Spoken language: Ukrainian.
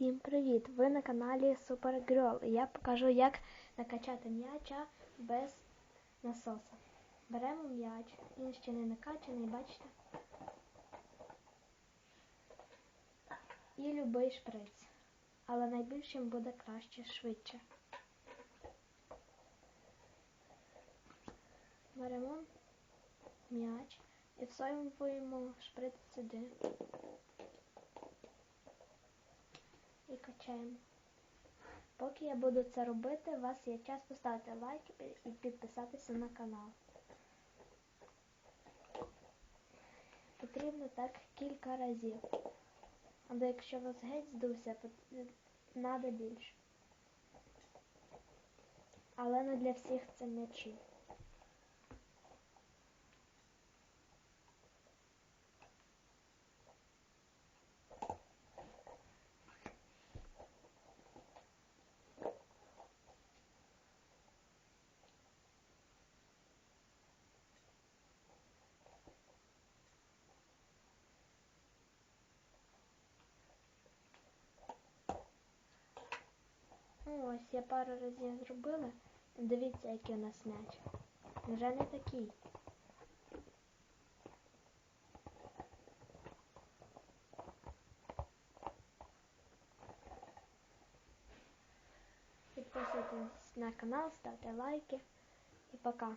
Всім привіт! Ви на каналі Super і Я покажу, як накачати м'яча без насоса. Беремо м'яч, він ще не накачаний, бачите? І любий шприц. Але найбільшим буде краще швидше. Беремо м'яч і всовуємо шприц сюди. І качаємо. Поки я буду це робити, у вас є час поставити лайк і підписатися на канал. Потрібно так кілька разів. Але якщо вас геть здувся, треба більше. Але не для всіх це м'ячі. Ну ось я пару разів зробила. Дивіться, який у нас м'яч. Вже не такий. Підписуйтесь на канал, ставте лайки і пока.